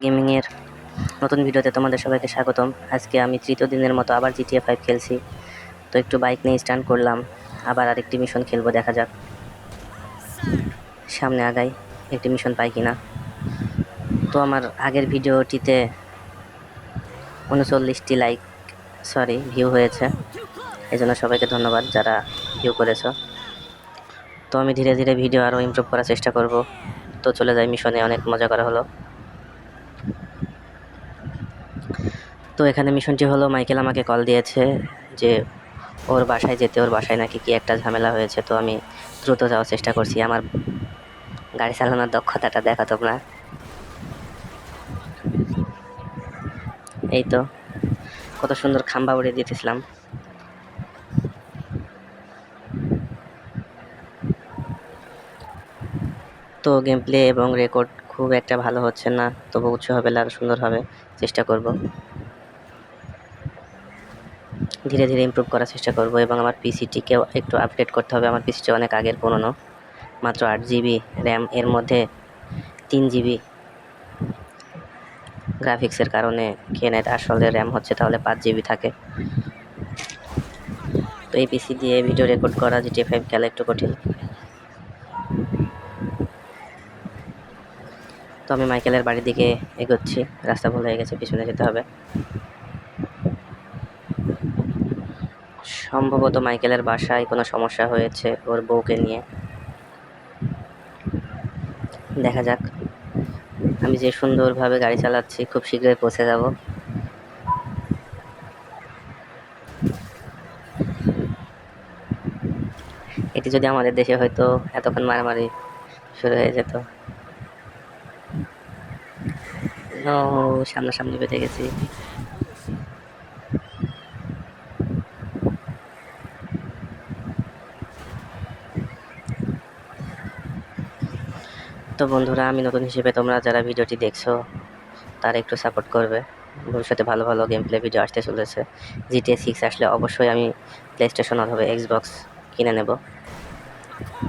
গেমিংয়ের নতুন ভিডিওতে তোমাদের সবাইকে স্বাগতম। আজকে আমি তৃতীয় দিনের মতো আবার জিটিএ ফাইভ খেলছি। তো একটু বাইক নিয়ে স্টান্ট করলাম। আবার আরেকটি মিশন খেলব, দেখা যাক। সামনে আগাই, একটি মিশন পাই কিনা। তো আমার আগের ভিডিওটিতে উনচল্লিশটি লাইক সরি ভিউ হয়েছে। এই জন্য সবাইকে ধন্যবাদ যারা ভিউ করেছ। তো আমি ধীরে ধীরে ভিডিও আরও ইমপ্রুভ করার চেষ্টা করব। তো চলে যাই মিশনে অনেক মজা করা হলো। তো এখানে মিশনটি হলো, মাইকেল আমাকে কল দিয়েছে যে ওর বাসায় যেতে, ওর বাসায় নাকি কি একটা ঝামেলা হয়েছে, তো আমি দ্রুত যাওয়ার চেষ্টা করছি। আমার গাড়ি চালানোর দক্ষতাটা দেখা তোমরা এই তো, কত সুন্দর খাম্বা উড়িয়ে দিতেছিলাম। তো গেম প্লে এবং রেকর্ড খুব একটা ভালো হচ্ছে না, তবু উৎস হবে আরও সুন্দর হবে, চেষ্টা করব। ধীরে ধীরে ইমপ্রুভ করার চেষ্টা করব এবং আমার পিসিটিকেও একটু আপডেট করতে হবে। আমার পিসিটি অনেক আগের পুরনো, মাত্র আট জিবি র্যাম এর মধ্যে তিন জিবি গ্রাফিক্সের কারণে নেয় আসলে র্যাম হচ্ছে তাহলে পাঁচ জিবি থাকে। তো এই পিসি দিয়ে ভিডিও রেকর্ড করা জিটি ফাইভ খেলা একটু কঠিন। তো আমি মাইকেলের বাড়ির দিকে এগোচ্ছি, রাস্তা ভুল হয়ে গেছে, পিছনে যেতে হবে। সম্ভবত মাইকেলের বাসায় কোনো সমস্যা হয়েছে ওর বউকে নিয়ে। দেখা যাক। আমি যে সুন্দরভাবে গাড়ি চালাচ্ছি, খুব শীঘ্রই পৌঁছে যাব। এটি যদি আমাদের দেশে হয়তো এতক্ষণ মারামারি শুরু হয়ে যেত। ও সামনাসামনি বেঁধে গেছি। তো বন্ধুরা, আমি নতুন হিসেবে তোমরা যারা ভিডিওটি দেখছ, তারা একটু সাপোর্ট করবে। ভবিষ্যতে ভালো ভালো গেম প্লে ভিডিও আসতে চলেছে। জিটিএ সিক্স আসলে অবশ্যই আমি প্লে স্টেশন অথবা এক্সবক্স কিনে নেব।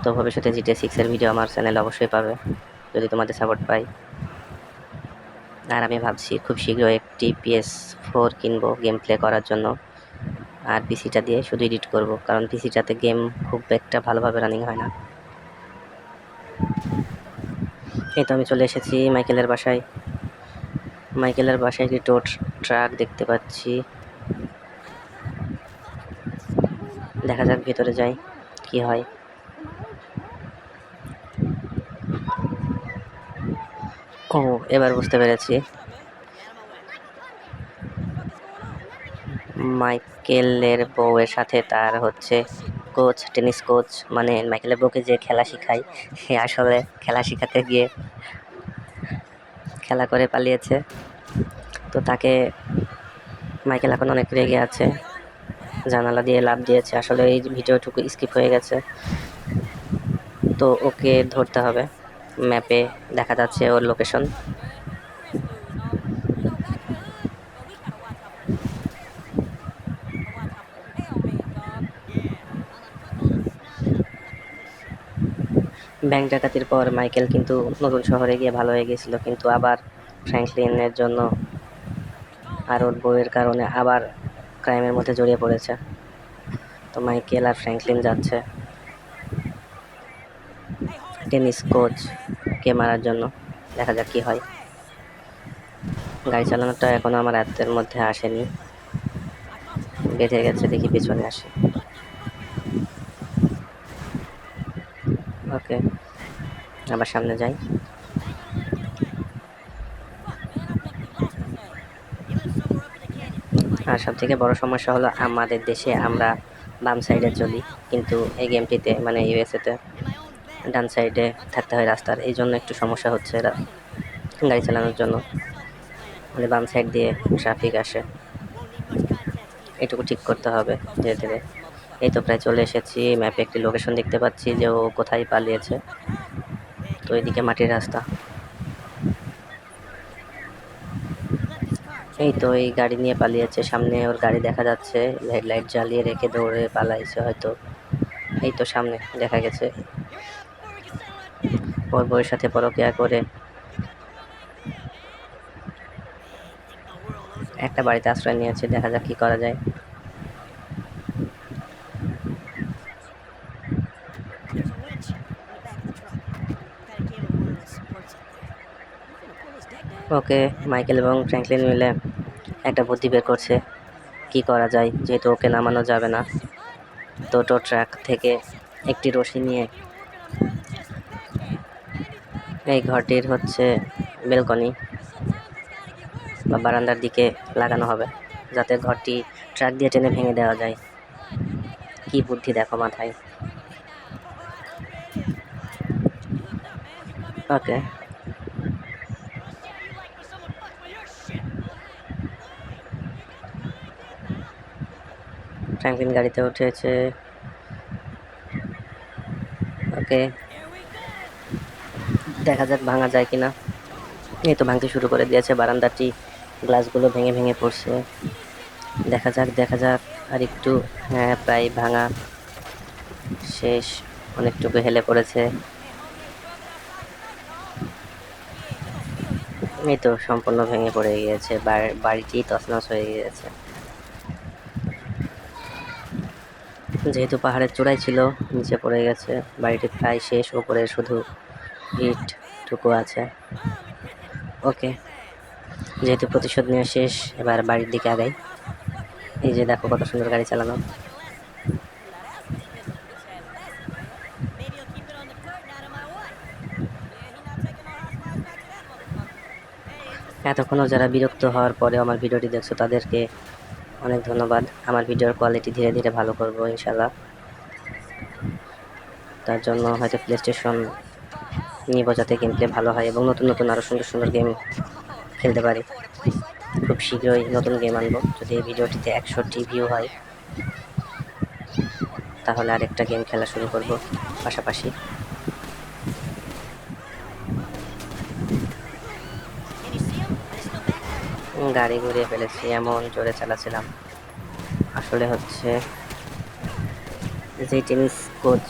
তো ভবিষ্যতে জিটিএ সিক্সের ভিডিও আমার চ্যানেলে অবশ্যই পাবে, যদি তোমাদের সাপোর্ট পাই। আর আমি ভাবছি খুব শীঘ্র একটি পিএস ফোর কিনবো গেম প্লে করার জন্য। আর পিসিটা দিয়ে শুধু এডিট করব, কারণ পিসিটাতে গেম খুব একটা ভালোভাবে রানিং হয় না। এই তো আমি চলে এসেছি মাইকেলের বাসায়। মাইকেলের বাসায় একটি টোট ট্রাক দেখতে পাচ্ছি। দেখা যাক ভেতরে যাই, কি হয়। ও, এবার বুঝতে পেরেছি। মাইকেলের বউয়ের সাথে তার হচ্ছে কোচ টেনিস কোচ মানে মাইকেলের বউকে যে খেলা শেখায়, সে আসলে খেলা শেখাতে গিয়ে খেলা করে পালিয়েছে। তো তাকে মাইকেল এখন অনেক রেগে আছে, জানালা দিয়ে লাভ দিয়েছে, আসলে এই ভিডিওটুকু স্কিপ হয়ে গেছে। তো ওকে ধরতে হবে ম্যাপে দেখা যাচ্ছে ওর লোকেশন ব্যাংক ডাকাতির পর মাইকেল কিন্তু নতুন শহরে গিয়ে ভালো হয়ে গেছিল কিন্তু আবার ফ্র্যাঙ্কলিনের জন্য আর ওর বউয়ের কারণে আবার ক্রাইমের মধ্যে জড়িয়ে পড়েছে। তো মাইকেল আর ফ্র্যাঙ্কলিন যাচ্ছে টেনিস কোচকে মারার জন্য। দেখা যাক কী হয়। গাড়ি চালানোটা এখনও আমার হাতের মধ্যে আসেনি। বেঁধে গেছে, দেখি পিছনে আসে। ওকে। আবার সামনে যাই। আর সব থেকে বড় সমস্যা হলো আমাদের দেশে আমরা বাম সাইডে চলি, কিন্তু এই গেমটিতে মানে ইউএসএতে ডান সাইডে থাকতে হয় রাস্তার, এই জন্য একটু সমস্যা হচ্ছে এরা গাড়ি চালানোর জন্য। মানে বাম সাইড দিয়ে ট্রাফিক আসে। এটুকু ঠিক করতে হবে ধীরে ধীরে। এই তো প্রায় চলে এসেছি, ম্যাপে একটি লোকেশন দেখতে পাচ্ছি যে ও কোথায় পালিয়েছে। তো এদিকে মাটির রাস্তা। এই তো এই গাড়ি নিয়ে পালিয়েছে, সামনে ওর গাড়ি দেখা যাচ্ছে হেডলাইট জ্বালিয়ে রেখে দৌড়ে পালাইছে হয়তো। এই তো সামনে দেখা গেছে। ওর বউয়ের সাথে পরকিয়া করে একটা বাড়িতে আশ্রয় নিয়েছে, দেখা যাক কি করা যায়। ওকে, মাইকেল এবং ফ্র্যাঙ্কলিন মিলে একটা বুদ্ধি বের করছে। কি করা যায়? যেহেতু ওকে নামানো যাবে না। টোটো ট্র্যাক থেকে একটি রশি নিয়ে এই ঘরটির হচ্ছে বেলকনি বা বারান্দার দিকে লাগানো হবে, যাতে ঘরটি ট্রাক দিয়ে টেনে ভেঙে দেওয়া যায়। কি বুদ্ধি দেখো মাথায়? ওকে। ফ্র্যাঙ্কলিন গাড়িতে উঠেছে। ওকে। দেখা যাক ভাঙা যায় কিনা। এই তো ভাঙতে শুরু করে দিয়েছে বারান্দাটি। গ্লাসগুলো ভেঙে ভেঙে পড়ছে। দেখা যাক দেখা যাক। আর একটু হ্যাঁ প্রায় ভাঙা। শেষ। অনেকটুকু হেলে পড়েছে। এই তো সম্পূর্ণ ভেঙে পড়ে গিয়েছে। বাড়িটি তছনছ হয়ে গিয়েছে। যেহেতু পাহাড়ের চূড়াই ছিল, নিচে পড়ে গেছে। বাড়িটি প্রায় শেষ, ওপরে শুধু ইট টুকু আছে। ওকে। যেহেতু প্রতিশোধ নেওয়া শেষ, এবার বাড়ির দিকে আগাই। এই যে দেখো কত সুন্দর গাড়ি চালানো। এতক্ষণও যারা বিরক্ত হওয়ার পরে আমার ভিডিওটি দেখছ তাদেরকে অনেক ধন্যবাদ। আমার ভিডিওর কোয়ালিটি ধীরে ধীরে ভালো করব ইনশাল্লাহ তার জন্য হয়তো প্লে স্টেশন নিব যাতে গেম প্লে ভালো হয় এবং নতুন নতুন আরও সুন্দর সুন্দর গেম খেলতে পারি। খুব শীঘ্রই নতুন গেম আনব। যদি এই ভিডিওটিতে একশোটি ভিউ হয়, তাহলে আরেকটা গেম খেলা শুরু করব পাশাপাশি। গাড়ি ঘুরিয়ে ফেলেছি, এমন জোরে চালাছিলাম। আসলে হচ্ছে, যে টেনিস কোচ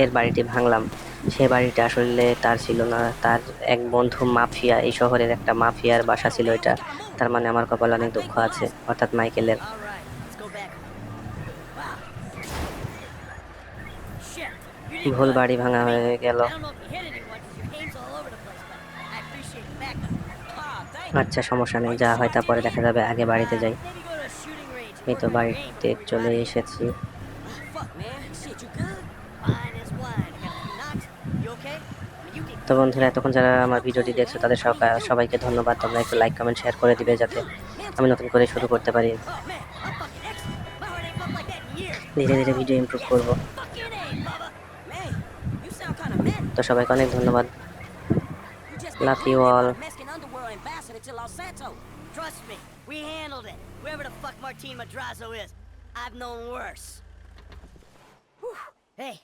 এর বাড়িটি ভাঙলাম, সে বাড়িটা আসলে তার ছিল না। তার এক বন্ধু মাফিয়া, এই শহরের একটা মাফিয়ার বাসা ছিল এটা। তার মানে আমার কপালে অনেক দুঃখ আছে, অর্থাৎ মাইকেলের। ভুল বাড়ি ভাঙা হয়ে গেল। আচ্ছা সমস্যা নেই, যা হয় তারপরে দেখা যাবে, আগে বাড়িতে যাই। এই তো বাড়িতে চলে এসেছি। তো বন্ধুরা, এতক্ষণ যারা আমার ভিডিওটি দেখছ, তাদের সবাইকে ধন্যবাদ। তোমরা একটু লাইক কমেন্ট শেয়ার করে দিবে যাতে আমি নতুন করে শুরু করতে পারি। ধীরে ধীরে ভিডিও ইম্প্রুভ করব। তো সবাইকে অনেক ধন্যবাদ। লাফি all ambassador to Los Santos. Trust me, we handled it. Whoever the fuck Martin Madrazo is, I've known worse. Whew. Hey,